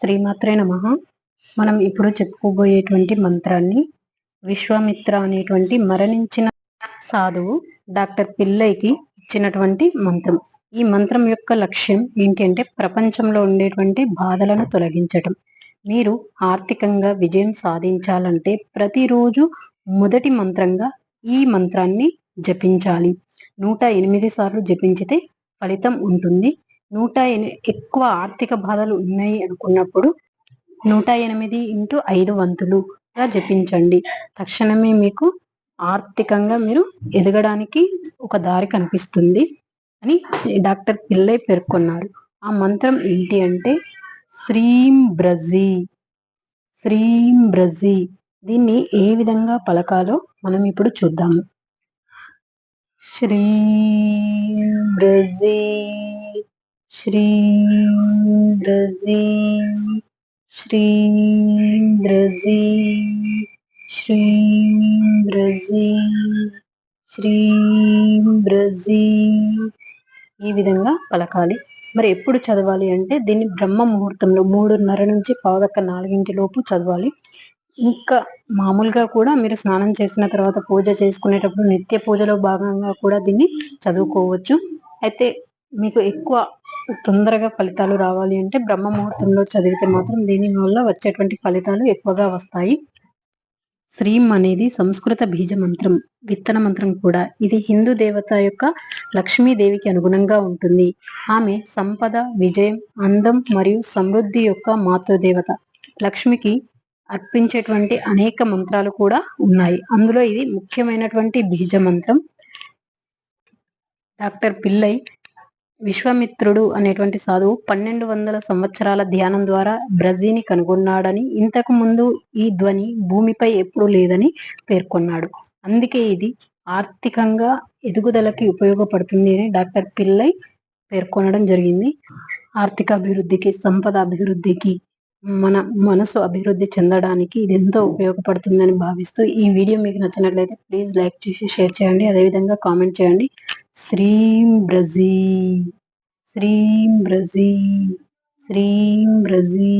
శ్రీమాత్రే నమ. మనం ఇప్పుడు చెప్పుకోబోయేటువంటి మంత్రాన్ని విశ్వామిత్ర అనేటువంటి మరణించిన సాధువు డాక్టర్ పిల్లైకి ఇచ్చినటువంటి మంత్రం. ఈ మంత్రం యొక్క లక్ష్యం ఏంటి అంటే ప్రపంచంలో ఉండేటువంటి బాధలను తొలగించటం. మీరు ఆర్థికంగా విజయం సాధించాలంటే ప్రతిరోజు మొదటి మంత్రంగా ఈ మంత్రాన్ని జపించాలి. నూట ఎనిమిది సార్లు జపించితే ఫలితం ఉంటుంది. నూట ఎక్కువ ఆర్థిక బాధలు ఉన్నాయి అనుకున్నప్పుడు నూట ఎనిమిది ఇంటూ ఐదు వంతులుగా జపించండి. తక్షణమే మీకు ఆర్థికంగా మీరు ఎదగడానికి ఒక దారి కనిపిస్తుంది అని డాక్టర్ పిల్లై పేర్కొన్నారు. ఆ మంత్రం ఏంటి అంటే శ్రీం బ్రజీ శ్రీం బ్రజీ. దీన్ని ఏ విధంగా పలకాలో మనం ఇప్పుడు చూద్దాము శ్రీ బ్రజీ. श्रीन्द्रजी श्रीन्द्रजी శ్రీంద్రజీ శ్రీంద్రజీ ఈ విధంగా పలకాలి మరి ఎప్పుడు చదవాలి అంటే దీన్ని బ్రహ్మ ముహూర్తంలో మూడున్నర నుంచి పావుదక్క నాలుగింటి లోపు చదవాలి ఇంకా మామూలుగా కూడా మీరు స్నానం చేసిన తర్వాత పూజ చేసుకునేటప్పుడు నిత్య పూజలో భాగంగా కూడా దీన్ని చదువుకోవచ్చు అయితే మీకు ఎక్కువ తొందరగా ఫలితాలు రావాలి అంటే బ్రహ్మ ముహూర్తంలో చదివితే మాత్రం దీని వల్ల వచ్చేటువంటి ఫలితాలు ఎక్కువగా వస్తాయి? శ్రీం అనేది సంస్కృత బీజ మంత్రం విత్తన మంత్రం కూడా. ఇది హిందూ దేవత యొక్క లక్ష్మీదేవికి అనుగుణంగా ఉంటుంది. ఆమె సంపద విజయం అందం మరియు సమృద్ధి యొక్క మాతృదేవత. లక్ష్మికి అర్పించేటువంటి అనేక మంత్రాలు కూడా ఉన్నాయి. అందులో ఇది ముఖ్యమైనటువంటి బీజ మంత్రం. డాక్టర్ పిల్లై విశ్వామిత్రుడు అనేటువంటి సాధువు పన్నెండు వందల సంవత్సరాల ధ్యానం ద్వారా బ్రజీని కనుగొన్నాడని ఇంతకు ముందు ఈ ధ్వని భూమిపై ఎప్పుడూ లేదని పేర్కొన్నాడు. అందుకే ఇది ఆర్థికంగా ఎదుగుదలకి ఉపయోగపడుతుంది అని డాక్టర్ పిల్లై పేర్కొనడం జరిగింది. ఆర్థిక అభివృద్ధికి సంపద అభివృద్ధికి మన మనసు అభివృద్ధి చెందడానికి ఇది ఎంతో ఉపయోగపడుతుందని భావిస్తూ ఈ వీడియో మీకు నచ్చినట్లయితే ప్లీజ్ లైక్ చేసి షేర్ చేయండి. అదేవిధంగా కామెంట్ చేయండి. శ్రీం బ్రజీ శ్రీం బ్రజీ శ్రీం బ్రజీ